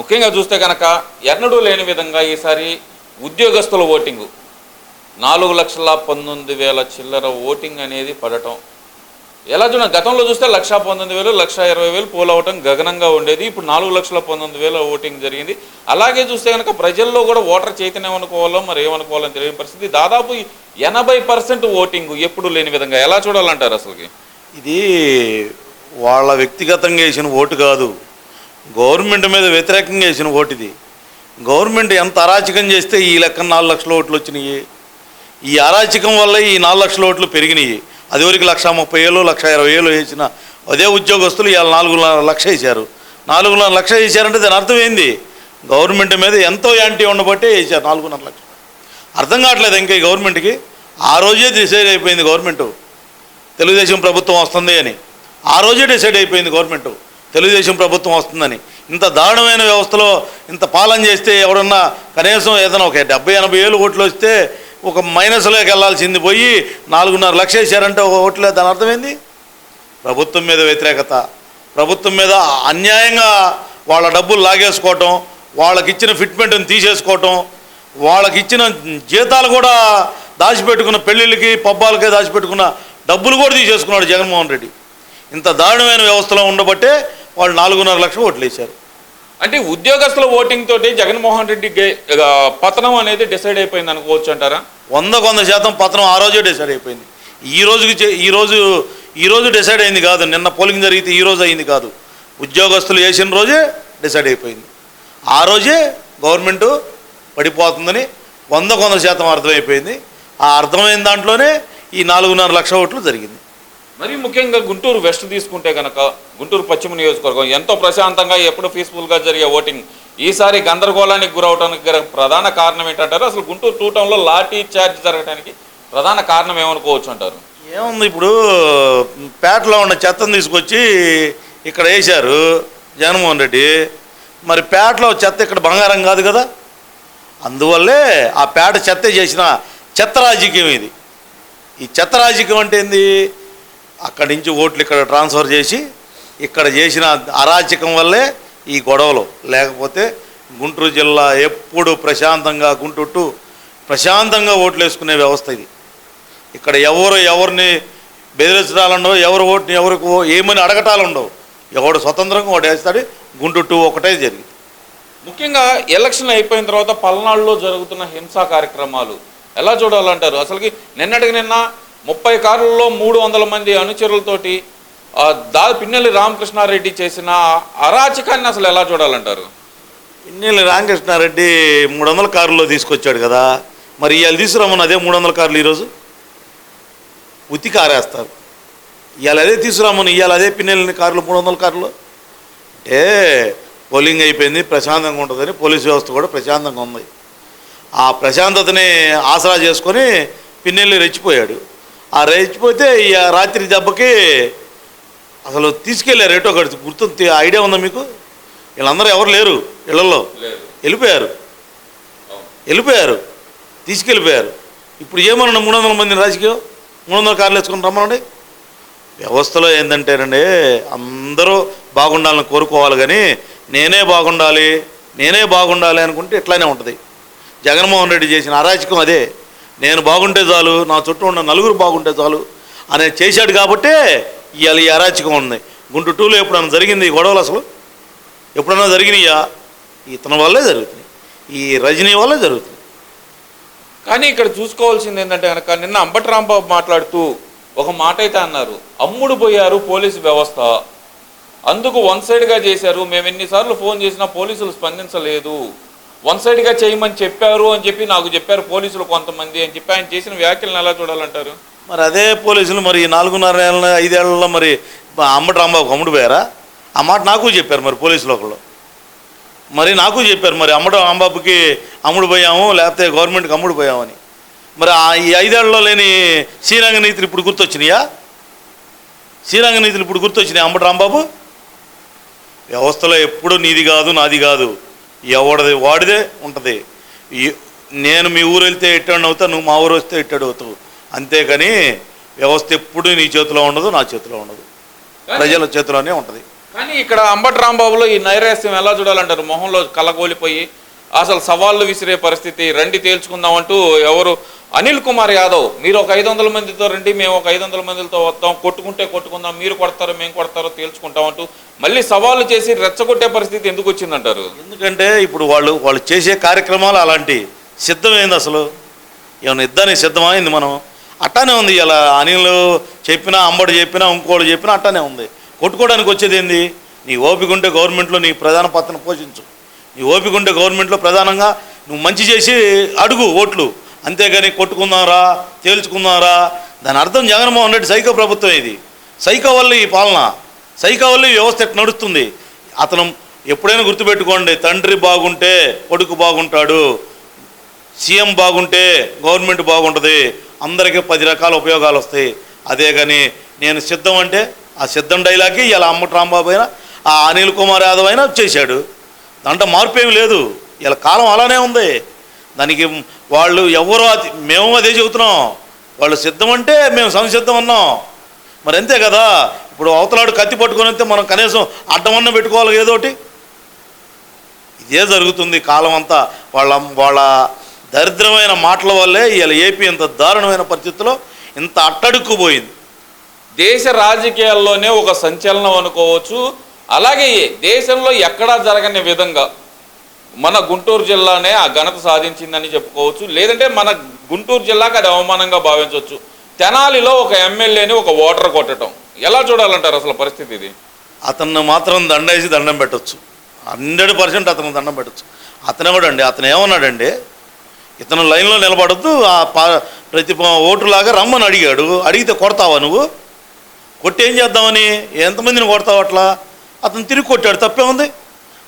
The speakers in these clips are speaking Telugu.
ముఖ్యంగా చూస్తే కనుక ఎన్నడూ లేని విధంగా ఈసారి ఉద్యోగస్తుల ఓటింగు. నాలుగు లక్షల పంతొమ్మిది వేల చిల్లర ఓటింగ్ అనేది పడటం. ఎలా చూడ గతంలో చూస్తే లక్ష పంతొమ్మిది వేలు లక్ష ఇరవై వేలు పోలవటం గగనంగా ఉండేది. ఇప్పుడు నాలుగు లక్షల పంతొమ్మిది వేల ఓటింగ్ జరిగింది. అలాగే చూస్తే కనుక ప్రజల్లో కూడా ఓటర్ చైతన్యం అనుకోవాలో మరి ఏమనుకోవాలని తెలియని పరిస్థితి. దాదాపు ఎనభై పర్సెంట్ ఓటింగ్ ఎప్పుడు లేని విధంగా ఎలా చూడాలంటారు అసలుకి? ఇది వాళ్ళ వ్యక్తిగతంగా వేసిన ఓటు కాదు. గవర్నమెంట్ మీద వ్యతిరేకంగా వేసిన ఓటు ఇది. గవర్నమెంట్ ఎంత అరాచకం చేస్తే ఈ లెక్క నాలుగు లక్షల ఓట్లు వచ్చినాయి. ఈ అరాచకం వల్ల ఈ నాలుగు లక్షల ఓట్లు పెరిగినాయి. అది వరకు లక్ష ముప్పై ఏళ్ళు లక్ష ఇరవై ఏళ్ళు వేసిన అదే ఉద్యోగస్తులు ఇవాళ నాలుగున్నర లక్ష వేశారు. నాలుగున్నర లక్ష వేశారంటే దాని అర్థం ఏంది? గవర్నమెంట్ మీద ఎంతో యాంటీ ఉండబట్టే వేశారు నాలుగున్నర లక్ష అర్థం కావట్లేదు ఇంకా ఈ గవర్నమెంట్కి. ఆ రోజే డిసైడ్ అయిపోయింది గవర్నమెంట్. తెలుగుదేశం ప్రభుత్వం వస్తుంది అని. ఆ రోజే డిసైడ్ అయిపోయింది గవర్నమెంట్. తెలుగుదేశం ప్రభుత్వం వస్తుందని. ఇంత దారుణమైన వ్యవస్థలో ఇంత పాలన చేస్తే ఎవరన్నా కనీసం ఏదైనా ఒక డెబ్బై ఎనభై ఏళ్ళు ఓట్లు వస్తే ఒక మైనస్లోకి వెళ్ళాల్సింది పోయి నాలుగున్నర లక్ష వేసారంటే ఒక ఓట్లే దాని అర్థమైంది? ప్రభుత్వం మీద వ్యతిరేకత. ప్రభుత్వం మీద అన్యాయంగా వాళ్ళ డబ్బులు లాగేసుకోవటం వాళ్ళకి ఇచ్చిన ఫిట్మెంట్ని తీసేసుకోవటం వాళ్ళకి ఇచ్చిన జీతాలు కూడా దాచిపెట్టుకున్న పెళ్ళిళ్ళకి పబ్బాలకే దాచిపెట్టుకున్న డబ్బులు కూడా తీసేసుకున్నాడు జగన్మోహన్ రెడ్డి. ఇంత దారుణమైన వ్యవస్థలో ఉండబట్టే వాళ్ళు నాలుగున్నర లక్షలు ఓట్లు వేశారు. అంటే ఉద్యోగస్తుల ఓటింగ్ తోటి జగన్మోహన్ రెడ్డి పతనం అనేది డిసైడ్ అయిపోయింది అనుకోవచ్చు అంటారా? వంద వంద శాతం పత్రం ఆ రోజే డిసైడ్ అయిపోయింది. ఈ రోజుకి చే- ఈ రోజు ఈ రోజు డిసైడ్ అయింది కాదు. నిన్న పోలింగ్ జరిగితే ఈ రోజు అయింది కాదు. ఉద్యోగస్తులు వేసిన రోజే డిసైడ్ అయిపోయింది. ఆ రోజే గవర్నమెంట్ పడిపోతుందని వంద వంద శాతం అర్థమైపోయింది. ఆ అర్థమైన దాంట్లోనే ఈ నాలుగున్నర లక్ష ఓట్లు జరిగింది. మరి ముఖ్యంగా గుంటూరు వెస్ట్ తీసుకుంటే కనుక గుంటూరు పశ్చిమ నియోజకవర్గం ఎంతో ప్రశాంతంగా ఎప్పుడు పీస్ఫుల్గా జరిగే ఓటింగ్ ఈసారి గందరగోళానికి గురవడానికి గల ప్రధాన కారణం ఏంటంటారు? అసలు గుంటూరు టూ టౌన్లో లాఠీ చార్జ్ జరగడానికి ప్రధాన కారణం ఏమనుకోవచ్చు అంటారు? ఏముంది ఇప్పుడు పేటలో ఉన్న చెత్తను తీసుకొచ్చి ఇక్కడ వేశారు జగన్మోహన్ రెడ్డి. మరి పేటలో చెత్త ఇక్కడ బంగారం కాదు కదా? అందువల్లే ఆ పేట చెత్త చేసిన చెత్త రాజకీయం ఇది. ఈ చెత్త రాజకీయం అంటే ఏంది? అక్కడి నుంచి ఓట్లు ఇక్కడ ట్రాన్స్ఫర్ చేసి ఇక్కడ చేసిన అరాచకం వల్లే ఈ గొడవలు. లేకపోతే గుంటూరు జిల్లా ఎప్పుడు ప్రశాంతంగా గుంటూరు ప్రశాంతంగా ఓట్లు వేసుకునే వ్యవస్థ ఇది. ఇక్కడ ఎవరు ఎవరిని బెదిరించడాలుండవు ఎవరు ఓటుని ఎవరికి ఏమని ఏమని అడగటాలుండవు. ఎవడు స్వతంత్రంగా ఓటు వేస్తాడు గుంటూరు టూ ఒకటే జరిగింది. ముఖ్యంగా ఎలక్షన్ అయిపోయిన తర్వాత పల్నాడులో జరుగుతున్న హింసా కార్యక్రమాలు ఎలా చూడాలంటారు? అసలుకి నిన్నటికి నిన్న ముప్పై కార్లలో మూడు వందల మంది అనుచరులతోటి దా పిన్నెల్లి రామకృష్ణారెడ్డి చేసిన అరాచకాన్ని అసలు ఎలా చూడాలంటారు? పిన్నెల్లి రామకృష్ణారెడ్డి మూడు వందల కారులో తీసుకొచ్చాడు కదా. మరి ఇవాళ తీసుకురామని అదే మూడు వందల కార్లు ఈరోజు? ఉత్తి కారేస్తారు ఇవాళ అదే తీసుకురామని ఇవాళ అదే పిన్నెల్లిని కార్లు మూడు వందల కార్లు? అంటే పోలింగ్ అయిపోయింది ప్రశాంతంగా ఉంటుందని పోలీస్ వ్యవస్థ కూడా ప్రశాంతంగా ఉంది. ఆ ప్రశాంతతని ఆసరా చేసుకొని పిన్నెల్లి రెచ్చిపోయాడు. ఆ రెచ్చిపోతే ఈ రాత్రి దెబ్బకి అసలు తీసుకెళ్ళారు ఏటో ఒకటి గుర్తు ఐడియా ఉందా మీకు? వీళ్ళందరూ ఎవరు లేరు ఇళ్ళలో. వెళ్ళిపోయారు. వెళ్ళిపోయారు. తీసుకెళ్ళిపోయారు. ఇప్పుడు ఏమన్నా మూడు వందల మంది రాజకీయం? మూడు వందల కార్లు వేసుకుని రమ్మనండి. వ్యవస్థలో ఏంటంటేనండి అందరూ బాగుండాలని కోరుకోవాలి కానీ నేనే బాగుండాలి నేనే బాగుండాలి అనుకుంటే ఇట్లానే ఉంటుంది. జగన్మోహన్ రెడ్డి చేసిన అరాచకం అదే. నేను బాగుంటే చాలు నా చుట్టూ ఉన్న నలుగురు బాగుంటే చాలు అనేది చేశాడు కాబట్టే ఇవాళ ఈ అరాచకం ఉంది. గుంటూరు టూలో ఎప్పుడన్నా జరిగింది ఈ గొడవలు అసలు? ఎప్పుడన్నా జరిగినాయా? ఇతని వల్లే జరుగుతుంది ఈ రజనీ వల్లే జరుగుతుంది కానీ ఇక్కడ చూసుకోవాల్సింది ఏంటంటే కనుక నిన్న అంబటి రాంబాబు మాట్లాడుతూ ఒక మాట అయితే అన్నారు. అమ్ముడు పోయారు పోలీసు వ్యవస్థ. అందుకు వన్ సైడ్గా చేశారు. మేము ఎన్నిసార్లు ఫోన్ చేసినా పోలీసులు స్పందించలేదు. వన్ సైడ్గా చేయమని చెప్పారు అని చెప్పి నాకు చెప్పారు పోలీసులు కొంతమంది అని చెప్పి ఆయన చేసిన వ్యాఖ్యలను ఎలా చూడాలంటారు? మరి అదే పోలీసులు మరి నాలుగున్నర ఏళ్ళ ఐదేళ్ళలో మరి అమ్మటి రాంబాబు అమ్ముడు పోయారా? ఆ మాట నాకు చెప్పారు మరి పోలీసులు ఒకళ్ళు మరి నాకు చెప్పారు మరి అమ్మడు అంబాబుకి అమ్ముడు పోయాము లేకపోతే గవర్నమెంట్కి అమ్ముడు పోయామని. మరి ఆ ఈ ఐదేళ్ళలో లేని శ్రీరంగ నీతులు ఇప్పుడు గుర్తొచ్చినాయా? శ్రీరంగ నీతులు ఇప్పుడు గుర్తొచ్చినాయి అమ్మడు రాంబాబు? వ్యవస్థలో ఎప్పుడు నీది కాదు నాది కాదు. ఎవడది వాడిదే ఉంటుంది. నేను మీ ఊరు వెళ్తే ఎట్టాడు అవుతా నువ్వు మా ఊరు వస్తే ఎట్టాడు అవుతావు. అంతేకాని వ్యవస్థ ఎప్పుడు నీ చేతిలో ఉండదు నా చేతిలో ఉండదు. ప్రజల చేతిలోనే ఉంటుంది. కానీ ఇక్కడ అంబటి రాంబాబులో ఈ నైరాస్యం ఎలా చూడాలంటారు? మొహంలో కలగోలిపోయి అసలు సవాళ్ళు విసిరే పరిస్థితి రండి తేల్చుకుందామంటూ ఎవరు అనిల్ కుమార్ యాదవ్ మీరు ఒక ఐదు వందల మందితో రండి మేము ఒక ఐదు వందల మందితో వస్తాం కొట్టుకుంటే కొట్టుకుందాం మీరు కొడతారో మేము కొడతారో తేల్చుకుంటామంటూ మళ్ళీ సవాళ్ళు చేసి రెచ్చగొట్టే పరిస్థితి ఎందుకు వచ్చిందంటారు? ఎందుకంటే ఇప్పుడు వాళ్ళు వాళ్ళు చేసే కార్యక్రమాలు అలాంటి సిద్ధమైంది అసలు? ఏమైనా ఇద్దానికి సిద్ధమైంది మనం? అట్టానే ఉంది ఇలా అనిల్ చెప్పినా అంబడు చెప్పినా ఇంకోడు చెప్పినా అట్టానే ఉంది. కొట్టుకోవడానికి వచ్చేది ఏంది? నీ ఓపిక ఉంటే గవర్నమెంట్లో నీ ప్రధాన పాత్రను పోషించు. నీ ఓపిక ఉంటే గవర్నమెంట్లో ప్రధానంగా నువ్వు మంచి చేసి అడుగు ఓట్లు. అంతేగాని కొట్టుకున్నారా తేల్చుకున్నారా? దాని అర్థం జగన్మోహన్ రెడ్డి సైకో ప్రభుత్వం ఇది. సైకో వల్ల ఈ పాలన. సైకో వల్ల ఈ వ్యవస్థ ఎట్లా నడుస్తుంది? అతను ఎప్పుడైనా గుర్తుపెట్టుకోండి తండ్రి బాగుంటే కొడుకు బాగుంటాడు సీఎం బాగుంటే గవర్నమెంట్ బాగుంటుంది అందరికీ పది రకాల ఉపయోగాలు వస్తాయి. అదే కానీ నేను సిద్ధం అంటే ఆ సిద్ధం డైలాగ్కి ఇలా అమ్మటి రాంబాబు అయినా ఆ అనిల్ కుమార్ యాదవ్ అయినా చేశాడు. దాంట్లో మార్పు ఏమి లేదు. ఇలా కాలం అలానే ఉంది. దానికి వాళ్ళు ఎవరో అది- మేము అదే చెబుతున్నాం. వాళ్ళు సిద్ధం అంటే మేము సంసిద్ధం అన్నాం. మరి అంతే కదా? ఇప్పుడు అవతలాడు కత్తి పట్టుకొని అయితే మనం కనీసం అడ్డమన్న పెట్టుకోవాలి ఏదో ఒకటి ఇదే జరుగుతుంది కాలం అంతా వాళ్ళ వాళ్ళ దరిద్రమైన మాటల వల్లే ఇలా ఏపీ ఇంత దారుణమైన పరిస్థితిలో ఇంత అట్టడుక్కుపోయింది. దేశ రాజకీయాల్లోనే ఒక సంచలనం అనుకోవచ్చు. అలాగే దేశంలో ఎక్కడా జరగని విధంగా మన గుంటూరు జిల్లానే ఆ ఘనత సాధించిందని చెప్పుకోవచ్చు. లేదంటే మన గుంటూరు జిల్లాకు అది అవమానంగా భావించవచ్చు తెనాలిలో ఒక ఎమ్మెల్యేని ఒక ఓటర్ కొట్టడం. ఎలా చూడాలంటారు అసలు పరిస్థితి ఇది? అతన్ని మాత్రం దండేసి దండం పెట్టొచ్చు. హండ్రెడ్ పర్సెంట్ అతను దండం పెట్టొచ్చు. అతనెవడండి అతను ఏమన్నాడండి ఇతను లైన్లో నిలబడద్దు ఆ ప్రతి ఓటులాగా రమ్మని అడిగాడు. అడిగితే కొడతావా నువ్వు? కొట్టి ఏం చేద్దామని? ఎంతమందిని కొడతావు అట్లా? అతను తిరిగి కొట్టాడు తప్పే ఉంది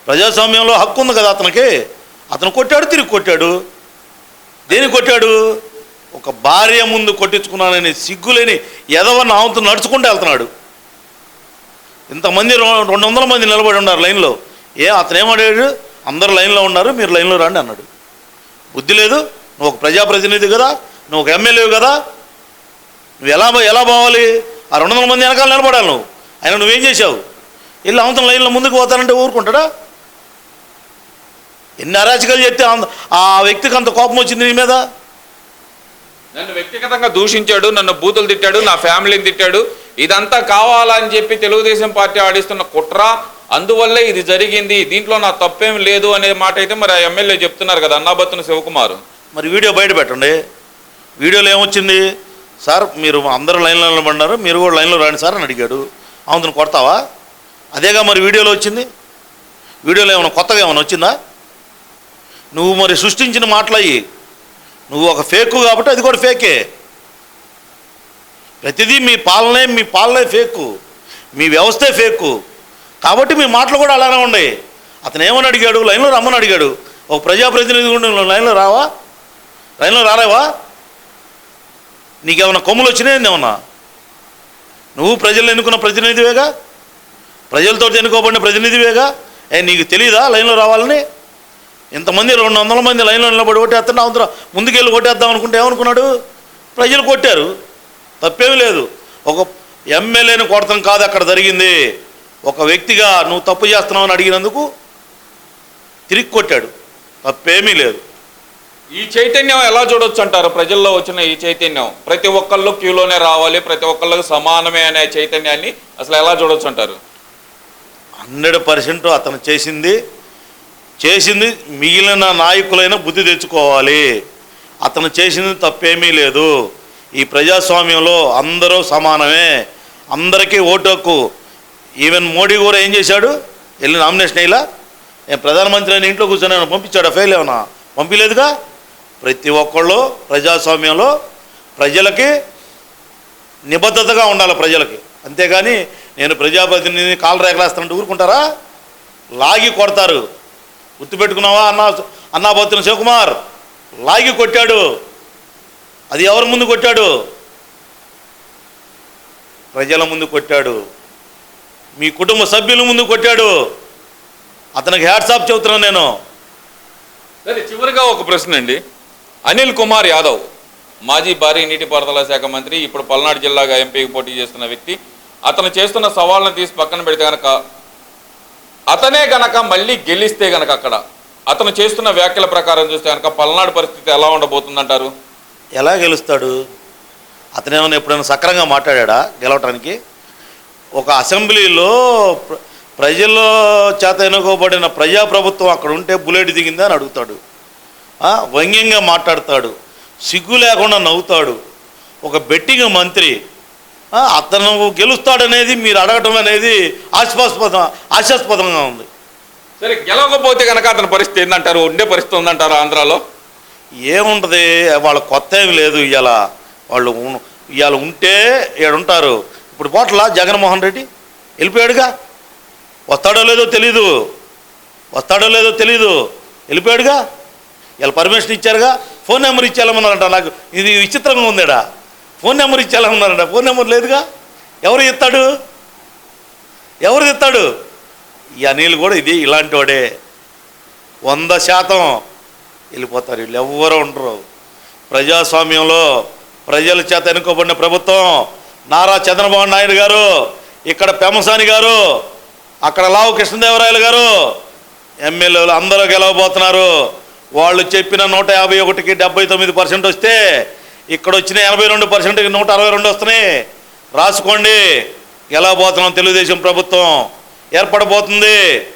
ప్రజాస్వామ్యంలో హక్కు ఉంది కదా అతనికి? అతను కొట్టాడు తిరిగి కొట్టాడు. దేనికి కొట్టాడు? ఒక భార్య ముందు కొట్టించుకున్నానని సిగ్గులేని ఎదవన్న ఆవుతూ నడుచుకుంటూ వెళ్తున్నాడు. ఇంతమంది రెండు వందల మంది నిలబడి ఉన్నారు లైన్లో. ఏ అతను ఏమడాడు అందరు లైన్లో ఉన్నారు మీరు లైన్లో రండి అన్నాడు. బుద్ధి లేదు నువ్వు ఒక ప్రజాప్రతినిధి కదా నువ్వు ఒక ఎమ్మెల్యే కదా నువ్వు ఎలా ఎలా పోవాలి ఆ రెండు వందల మంది వెనకాల నిలబడాలి నువ్వు. అయినా నువ్వేం చేసావు వెళ్ళి అవతల లైన్లో ముందుకు పోతానంటే ఊరుకుంటాడా? ఎన్ని అరాచకాలు చెప్తే ఆ వ్యక్తికి అంత కోపం వచ్చింది నీ మీద? నన్ను వ్యక్తిగతంగా దూషించాడు నన్ను బూతులు తిట్టాడు నా ఫ్యామిలీని తిట్టాడు. ఇదంతా కావాలని చెప్పి తెలుగుదేశం పార్టీ ఆడిస్తున్న కుట్ర అందువల్లే ఇది జరిగింది. దీంట్లో నా తప్పేం లేదు అనే మాట అయితే మరి ఆ ఎమ్మెల్యే చెప్తున్నారు కదా అన్నాబత్తున శివకుమార్. మరి వీడియో బయట పెట్టండి. వీడియోలో ఏమొచ్చింది? సార్ మీరు అందరూ లైన్లో నిలబడినారు మీరు కూడా లైన్లో రండి సార్ అని అడిగాడు. అవును కొడతావా? అదేగా మరి వీడియోలో వచ్చింది? వీడియోలో ఏమైనా కొత్తగా ఏమైనా వచ్చిందా? నువ్వు మరి సృష్టించిన మాటలయ్యి. నువ్వు ఒక ఫేకు కాబట్టి అది కూడా ఫేకే. ప్రతిదీ మీ పాలనే మీ పాలనే ఫేకు. మీ వ్యవస్థే ఫేకు. కాబట్టి మీ మాటలు కూడా అలానే ఉన్నాయి. అతను ఏమని అడిగాడు? లైన్లో రమ్మని అడిగాడు. ఒక ప్రజాప్రతినిధి కూడా నువ్వు లైన్లో రావా? లైన్లో రాలేవా? నీకేమైనా కొమ్ములు వచ్చినాయి ఏమన్నా నువ్వు ప్రజలు ఎన్నుకున్న ప్రతినిధివేగా? ప్రజలతో ఎన్నుకోబడిన ప్రతినిధివేగా? ఏ నీకు తెలియదా లైన్లో రావాలని? ఇంతమంది రెండు వందల మంది లైన్లో నిలబడి ఓటేస్తున్నా అవతల ముందుకెళ్ళి ఓటేద్దాం అనుకుంటే ఏమనుకున్నాడు? ప్రజలు కొట్టారు. తప్పేమీ లేదు. ఒక ఎమ్మెల్యేని కొడతాం కాదు అక్కడ జరిగింది. ఒక వ్యక్తిగా నువ్వు తప్పు చేస్తున్నావు అని అడిగినందుకు తిరిగి కొట్టాడు. తప్పేమీ లేదు. ఈ చైతన్యం ఎలా చూడొచ్చు అంటారు? ప్రజల్లో వచ్చిన ఈ చైతన్యం. ప్రతి ఒక్కళ్ళు క్యూలోనే రావాలి ప్రతి ఒక్కళ్ళకి సమానమే అనే చైతన్యాన్ని అసలు ఎలా చూడొచ్చు అంటారు? హండ్రెడ్ పర్సెంట్ అతను చేసింది చేసింది మిగిలిన నాయకులైన బుద్ధి తెచ్చుకోవాలి. అతను చేసింది తప్పేమీ లేదు. ఈ ప్రజాస్వామ్యంలో అందరూ సమానమే. అందరికీ ఓటు హక్కు. ఈవెన్ మోడీ కూడా ఏం చేశాడు? వెళ్ళి నామినేషన్ అయ్యిలా నేను ప్రధానమంత్రి అని ఇంట్లో కూర్చొని పంపించాడు? ఫెయిల్ ఏమన్నా? పంపించలేదుగా? ప్రతి ఒక్కళ్ళు ప్రజాస్వామ్యంలో ప్రజలకి నిబద్ధతగా ఉండాలి ప్రజలకి. అంతేగాని నేను ప్రజాప్రతినిధిని కాలు రేఖలేస్తానంటే ఊరుకుంటారా? లాగి కొడతారు. గుర్తుపెట్టుకున్నావా అన్నా అన్నాబోతున్న శివకుమార్? లాగి కొట్టాడు. అది ఎవరి ముందు కొట్టాడు? ప్రజల ముందు కొట్టాడు. మీ కుటుంబ సభ్యుల ముందు కొట్టాడు. అతనికి హ్యాట్సాప్ చెబుతున్నాను నేను. సరే చివరిగా ఒక ప్రశ్న అండి. అనిల్ కుమార్ యాదవ్ మాజీ భారీ నీటిపారుదల శాఖ మంత్రి ఇప్పుడు పల్నాడు జిల్లాగా ఎంపీకి పోటీ చేస్తున్న వ్యక్తి అతను చేస్తున్న సవాళ్ళను తీసి పక్కన పెడితే కనుక అతనే గనక మళ్ళీ గెలిస్తే గనక అక్కడ అతను చేస్తున్న వ్యాఖ్యల ప్రకారం చూస్తే కనుక పల్నాడు పరిస్థితి ఎలా ఉండబోతుందంటారు? ఎలా గెలుస్తాడు? అతనేమైనా ఎప్పుడైనా సక్రంగా మాట్లాడా గెలవటానికి? ఒక అసెంబ్లీలో ప్రజల్లో చేత ఎన్నుకోబడిన ప్రజాప్రభుత్వం అక్కడ ఉంటే బుల్లెట్ దిగిందా అని అడుగుతాడు. వ్యంగ్యంగా మాట్లాడతాడు. సిగ్గు లేకుండా నవ్వుతాడు. ఒక బెట్టింగ్ మంత్రి అతను గెలుస్తాడనేది మీరు అడగటం అనేది ఆశాస్పదం ఆశాస్పదంగా ఉంది. సరే గెలవకపోతే గనక అతని పరిస్థితి ఏందంటారు? ఉండే పరిస్థితి ఉందంటారు ఆంధ్రాలో? ఏముంటుంది? వాళ్ళ కొత్త ఏమి లేదు ఇవాళ వాళ్ళు ఇవాళ ఉంటే ఉంటారు ఇప్పుడు పోట్ల జగన్మోహన్ రెడ్డి? వెళ్ళిపోయాడుగా? వస్తాడో లేదో తెలీదు. వస్తాడో లేదో తెలీదు. వెళ్ళిపోయాడుగా? వీళ్ళు పర్మిషన్ ఇచ్చారుగా? ఫోన్ నెంబర్ ఇచ్చేయాలన్నారంట నాకు ఇది విచిత్రంగా ఉందేడా? ఫోన్ నెంబర్ ఇచ్చేయాలన్నారంట ఫోన్ నెంబర్ లేదుగా? ఎవరు ఇస్తాడు ఎవరు ఇస్తాడు ఈ అనిల్ కూడా ఇది ఇలాంటి వాడే వంద శాతం వెళ్ళిపోతారు. వీళ్ళు ఎవ్వరూ ఉండరు. ప్రజాస్వామ్యంలో ప్రజల చేత ఎన్నుకోబడిన ప్రభుత్వం నారా చంద్రబాబు నాయుడు గారు ఇక్కడ పెమసాని గారు అక్కడ లావు కృష్ణదేవరాయలు గారు ఎమ్మెల్యేలు అందరూ గెలవబోతున్నారు. వాళ్ళు చెప్పిన నూట యాభై ఒకటికి డెబ్బై తొమ్మిది పర్సెంట్ వస్తే ఇక్కడ వచ్చిన ఎనభై రెండు పర్సెంట్కి నూట అరవై రెండు వస్తున్నాయి. రాసుకోండి. ఎలా పోతున్నాం తెలుగుదేశం ప్రభుత్వం? ఏర్పడబోతుంది.